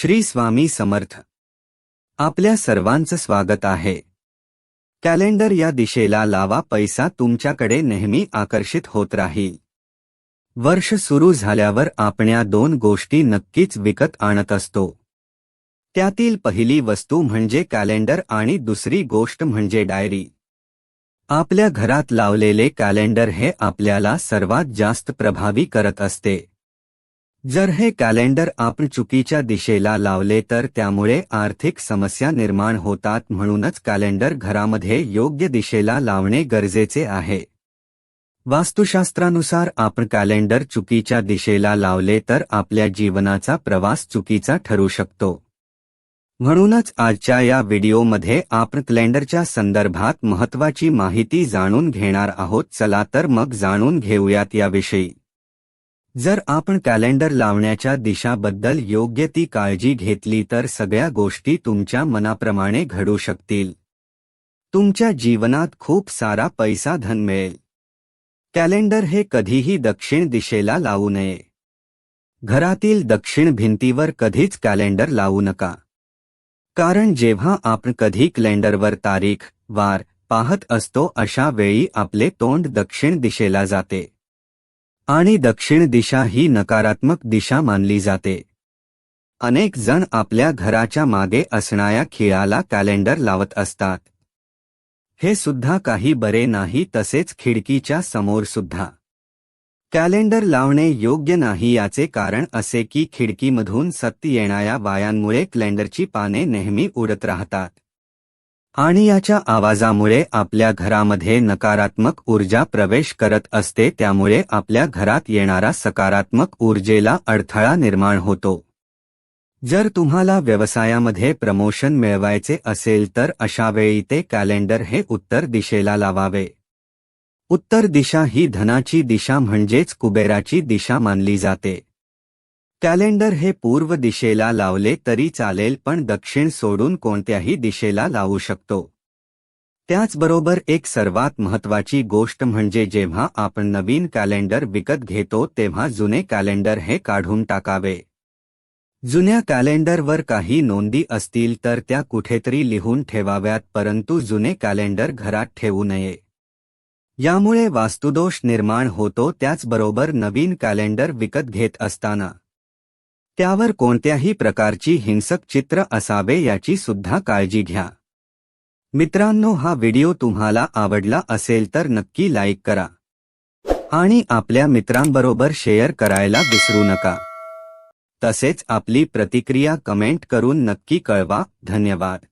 श्री स्वामी समर्थ. आपल्या सर्वांचं स्वागत आहे. कॅलेंडर या दिशेला लावा पैसा तुमच्याकडे नेहमी आकर्षित होत राहील. वर्ष सुरू झाल्यावर आपण या दोन गोष्टी नक्कीच विकत आणत असतो. त्यातील पहिली वस्तू म्हणजे कॅलेंडर आणि दुसरी गोष्ट म्हणजे डायरी. आपल्या घरात लावलेले कॅलेंडर हे आपल्याला सर्वात जास्त प्रभावी करत असते. जर हे कॅलेंडर आपण चुकीच्या दिशेला लावले तर त्यामुळे आर्थिक समस्या निर्माण होतात म्हणूनच कॅलेंडर घरामध्ये योग्य दिशेला लावणे गरजेचे आहे. वास्तुशास्त्रानुसार आपण कॅलेंडर चुकीच्या दिशेला लावले तर आपल्या जीवनाचा प्रवास चुकीचा ठरू शकतो. म्हणूनच आजच्या या व्हिडिओमध्ये आपण कॅलेंडरच्या संदर्भात महत्वाची माहिती जाणून घेणार आहोत चला तर मग जाणून घेऊयात याविषयी. जर आपण कॅलेंडर लावण्याच्या दिशाबद्दल योग्य ती काळजी घेतली तर सगळ्या गोष्टी तुमच्या मनाप्रमाणे घडू शकतील. तुमच्या जीवनात खूप सारा पैसा धन मिळेल. कॅलेंडर हे कधीही दक्षिण दिशेला लावू नये. घरातील दक्षिण भिंतीवर कधीच कॅलेंडर लावू नका. कारण जेव्हा आपण कधी कॅलेंडरवर तारीख वार पाहत असतो अशा वेळी आपले तोंड दक्षिण दिशेला जाते. आणि दक्षिण दिशा ही नकारात्मक दिशा मानली जाते. अनेक जण आपल्या घराच्या मागे असणाऱ्या खिळाला कॅलेंडर लावत असतात. हे सुद्धा काही बरे नाही तसेच खिडकीच्या समोर सुद्धा. कॅलेंडर लावणे योग्य नाही याचे कारण असे की खिडकीमधून सत्य येणाऱ्या वायांमुळे कॅलेंडरची पाने नेहमी उडत राहतात. आणि याच्या आवाजामुळे आपल्या घरामध्ये नकारात्मक ऊर्जा प्रवेश करत असते त्यामुळे आपल्या घरात येणारा सकारात्मक ऊर्जेला अडथळा निर्माण होतो. जर तुम्हाला व्यवसायामध्ये प्रमोशन मिळवायचे असेल तर अशावेळी ते कॅलेंडर हे उत्तर दिशेला लावावे. उत्तर दिशा ही धनाची दिशा म्हणजेच कुबेराची दिशा मानली जाते. कॅलेंडर हे पूर्व दिशेला लावले तरी चालेल पण दक्षिण सोडून कोणत्याही दिशेला लावू शकतो. त्याचबरोबर एक सर्वात महत्वाची गोष्ट म्हणजे जेव्हा आपण नवीन कॅलेंडर विकत घेतो तेव्हा जुने कॅलेंडर हे काढून टाकावे. जुन्या कॅलेंडरवर काही नोंदी असतील तर त्या कुठेतरी लिहून ठेवाव्यात परंतु जुने कॅलेंडर घरात ठेवू नये. यामुळे वास्तुदोष निर्माण होतो त्याचबरोबर नवीन कॅलेंडर विकत घेत असताना. त्यावर कोणत्याही प्रकारची हिंसक चित्र असावे याची सुद्धा काळजी घ्या. मित्रांनो हा व्हिडिओ तुम्हाला आवडला असेल तर नक्की लाईक करा. आणि आपल्या मित्रांबरोबर शेअर करायला विसरू नका. तसेच आपली प्रतिक्रिया कमेंट करून नक्की कळवा. धन्यवाद.